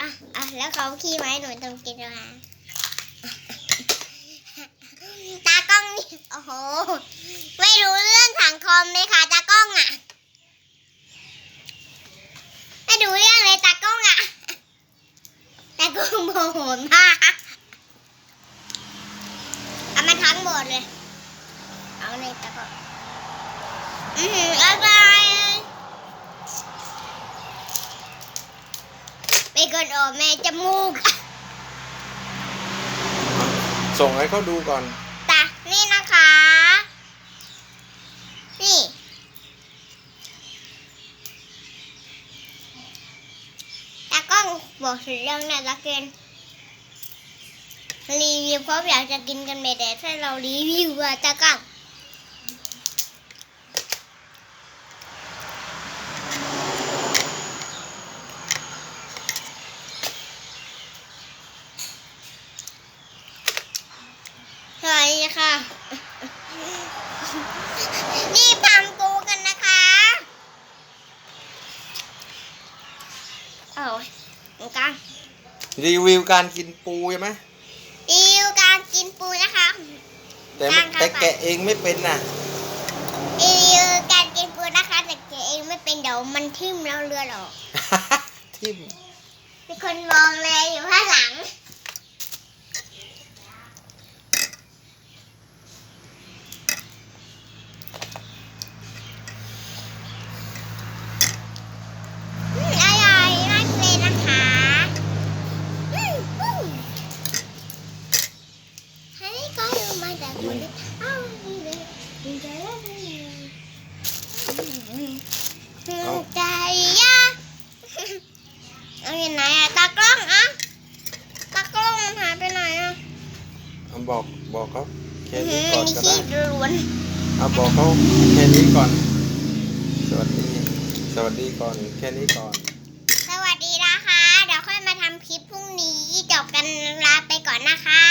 อ้าวแล้วเขาขี้ไว้หนูต้องกินมาตากล้องนี่โอ้โห ไม่รู้เรื่องสังคมเลยค่ะตากล้องอะ ไม่รู้เรื่องเลยตากล้องอะ ตากล้องโมโหมากเอามาทั้งหมดเลย เอาเลยตากล้อง อือหืออร่อยไม่กด ออกแม่จมูกส่งให้เขาดูก่อนตะนี่นะคะ นี่ ตากล้องบอกถึงเรื่องน่ารักเกินรีวิวเพราะอยากจะกินกันไม่ได้ถ้าเรารีวิวอะตากล้อง สวัสดีค่ะ นี่ตามกูกันนะคะเอาหนูกันรีวิวการกินปูใช่ไหมรีวิวการกินปูนะคะแต่ไม่การครับแต่แกะเองไม่เป็นน่ะ รีวิวการกินปูนะคะแต่เก๋เองไม่เป็นเดี๋ยวมันทิ่มแล้วเรือหรอก ทิมมีคนมองเลยอยู่ข้างหลัง อืมอร่อยมากเลยนะคะอืมอืมให้ก็อ ยู่มาจากคนที่เอาดีเลยดีใจเลยอืมใจยะเอาอยู่ไหนอะตากล้องอะตากล้องมันหายไปไหนอะเอาบอกบอกเขาแค่นี้ก่อนก็ได้ขี้ล้วนเอาบอกเขาแค่นี้ก่อน สวัสดี สวัสดีก่อน แค่นี้ก่อน สวัสดีนะคะ เดี๋ยวค่อยมาทำคลิปพรุ่งนี้จบกันลาไปก่อนนะคะ